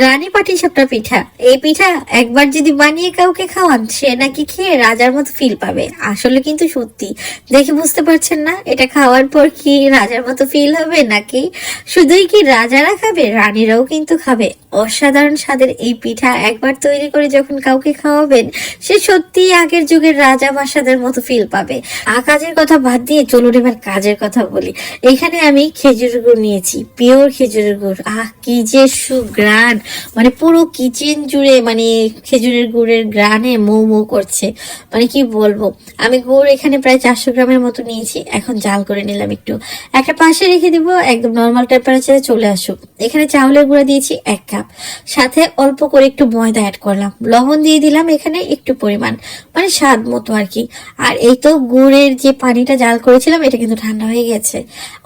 রানী পাটিসাপটা পিঠা। এই পিঠা একবার যদি বানিয়ে কাউকে খাওয়ান, সে নাকি খেয়ে রাজার মতো ফিল পাবে। আসলে কিন্তু সত্যি। দেখে বুঝতে পারছেন না, এটা খাওয়ার পর কি রাজার মতো ফিল হবে নাকি? শুধুই কি রাজারা খাবে, রানীরাও কিন্তু খাবে। অসাধারণ স্বাদের এই পিঠা একবার তৈরি করে যখন কাউকে খাওয়াবেন, সে সত্যিই আগের যুগের রাজা বাসাদের মতো ফিল পাবে। আ কাজের কথা বাদ দিয়ে চলুন এবার কাজের কথা বলি। এখানে আমি খেজুর গুড় নিয়েছি পিওর খেজুর গুড়। আহ, কি যে সুগ্রান মানে পুরো কিচেন জুড়ে মানে খেজুরের গুড়ের গ্রানে মৌ মৌ করছে। মানে কি বলব? আমি গুড় এখানে প্রায় চারশো গ্রামের মতো নিয়েছি, এখন জাল করে নিলাম একটু। একটা পাশে রেখে দিব, একদম নর্মাল টেম্পারেচারে চলে আসুক। এখানে চাউলের গুঁড়া দিয়েছি এক কাপ। সাথে অল্প করে একটু ময়দা অ্যাড করলাম। লবণ দিয়ে দিলাম এখানে একটু পরিমাণ মানে স্বাদ মতো আর কি। আর এই তো গুড়ের যে পানিটা জাল করেছিলাম, এটা কিন্তু ঠান্ডা হয়ে গেছে।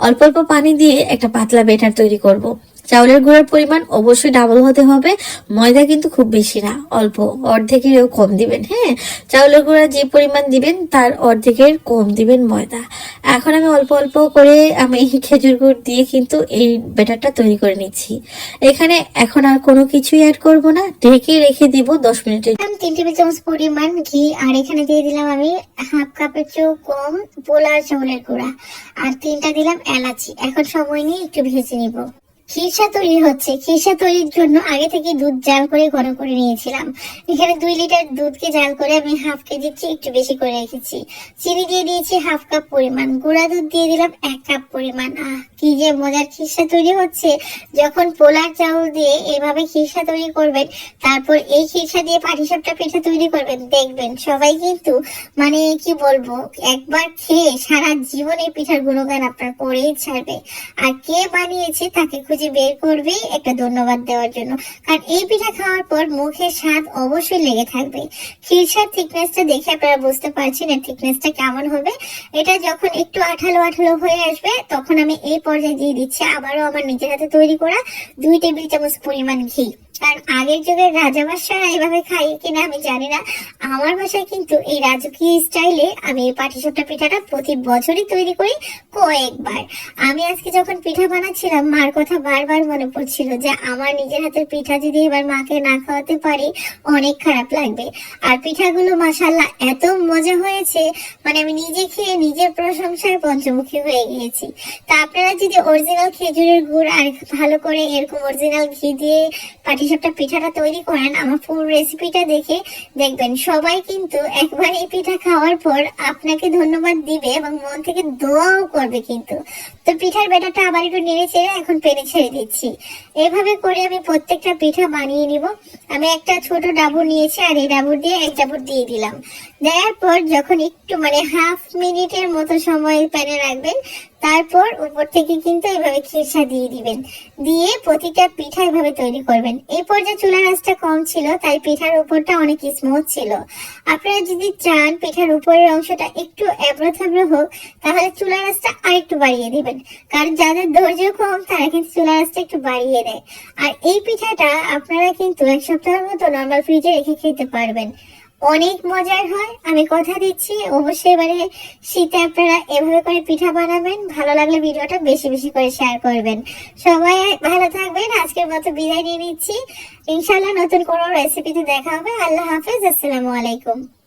অল্প অল্প পানি দিয়ে একটা পাতলা বেটার তৈরি করব। চাউলের গুঁড়ার পরিমাণ অবশ্যই ডাবল হতে হবে। ময়দা কিন্তু খুব বেশি না, অল্প। অর্ধেকেরও কম দিবেন হ্যাঁ? চাউলের গুঁড়া যে পরিমাণ দিবেন, তার অর্ধেকের কম দিবেন ময়দা। এখন আমি অল্প অল্প করে আমি খেজুর গুড় দিয়ে কিন্তু এই ব্যাটারটা তৈরি করে নিচ্ছি। এখানে এখন আর কোনো কিছুই অ্যাড করব না। ঢেকে রেখে দিব দশ মিনিটের তিন টেবিল চামচ পরিমাণ ঘি, আর এখানে দিয়ে দিলাম আমি হাফ কাপের চেয়েও কম পোলার চাউলের গুঁড়া। আর তিনটা দিলাম এলাচি। এখন সময় নিয়ে একটু ভেজে নিব। খিরসা তৈরি হচ্ছে। খিরসা তৈরির জন্য আগে থেকে দুধ জাল করে গরম করে নিয়েছিলাম। এখানে দুই লিটার দুধকে জাল করে আমি হাফ কেজির চেয়ে একটু বেশি করে রেখেছি। চিনি দিয়ে দিয়েছি হাফ কাপ পরিমাণ। গুঁড়া দুধ দিয়ে দিলাম এক কাপ পরিমাণ। আহ, কি যে মজার খিরসা তৈরি হচ্ছে। যখন পোলার চাউল দিয়ে এভাবে খিরসা তৈরি করবেন, তারপর এই খিরসা দিয়ে পাটিসাপটা পিঠা তৈরি করবেন, দেখবেন সবাই কিন্তু মানে কি বলব, একবার খেয়ে সারা জীবন পিঠার গুণগান আপনার করেই ছাড়বে। আর কে বানিয়েছে তাকে খুঁজে বের করবে একটা ধন্যবাদ দেওয়ার জন্য। কারণ এই পিঠা খাওয়ার পর মুখের স্বাদ অবশ্যই লেগে থাকবে। খিরসার থিকনেসটা দেখে আপনারা বুঝতে পারছেন এর থিকনেসটা কেমন হবে। এটা যখন একটু আঠালো আঠালো হয়ে আসবে, তখন আমি এই পর্যায়ে দিয়ে দিচ্ছি। আবারও আমার নিজের হাতে তৈরি করা দুই টেবিল চামচ পরিমাণ ঘি। কারণ আগের যুগের রাজা বাসারা এইভাবে খাই কিনা আমি জানি না। আমার বাসায় কিন্তু এই রাজকীয় স্টাইলে আমি এই পাটিসাপটা পিঠাটা প্রতি বছরই তৈরি করি কয়েকবার। আমি আজকে যখন পিঠা বানাচ্ছিলাম, মার কথা বারবার মনে পড়ছিল যে আমার নিজের হাতের পিঠা যদি এবার মাকে না খাওয়াতে পারি, অনেক খারাপ লাগবে। আর পিঠাগুলো মাসাল্লাহ এত মজা হয়েছে মানে আমি নিজে খেয়ে নিজের প্রশংসায় পঞ্চমুখী হয়ে গিয়েছি। তা আপনারা যদি অরিজিনাল খেজুরের গুড় আর ভালো করে এরকম অরিজিনাল ঘি দিয়ে পাটিসাপটা পিঠাটা তৈরি করেন, আমার পুরো রেসিপিটা দেখে দেখবেন। সবাই কিন্তু একবার এই পিঠা খাওয়ার পর আপনাকে ধন্যবাদ দিবে এবং মন থেকে দোয়াও করবে কিন্তু। তো পিঠার ব্যাটারটা আবার একটু নেড়ে চেড়ে এখন পেনে ছেড়ে দিচ্ছি। এভাবে করে আমি প্রত্যেকটা পিঠা বানিয়ে নিব। আমি একটা ছোট ডাবর নিয়েছি আর এই ডাবর দিয়ে এক ডাবর দিয়ে দিলাম। দেওয়ার পর যখন একটু মানে হাফ মিনিটের মতো সময় প্যানে রাখবেন, তারপর উপর থেকে কিন্তু এইভাবে খিরসা দিয়ে দিবেন। দিয়ে প্রতিটা পিঠা এভাবে তৈরি করবেন। এই পর্যায়ে চুলার আঁচটা কম ছিল, তাই পিঠার উপরটা অনেক স্মুথ ছিল। আপনারা যদি চান পিঠার উপরের অংশটা একটু এবড়ো থাবড়ো হোক, তাহলে চুলার আঁচটা আরেকটু বাড়িয়ে দিবেন। কারণ যাদের ধৈর্য কম, তারা কিন্তু চুলার আঁচটা একটু বাড়িয়ে দেয়। আর এই পিঠাটা আপনারা কিন্তু এক সপ্তাহের মতো নর্মাল ফ্রিজে রেখে খেতে পারবেন। অনেক মজার হয়। আমি কথা দিচ্ছি। অবশ্যই এবারে শীতে আপনারা এভাবে করে পিঠা বানাবেন। ভালো লাগলে ভিডিওটা বেশি বেশি করে শেয়ার করবেন। সবাই ভালো থাকবেন। আজকের মতো বিদায় নিয়ে নিচ্ছি। ইনশাল্লাহ নতুন কোনো রেসিপিতে দেখা হবে। আল্লাহ হাফেজ। আসসালামু আলাইকুম।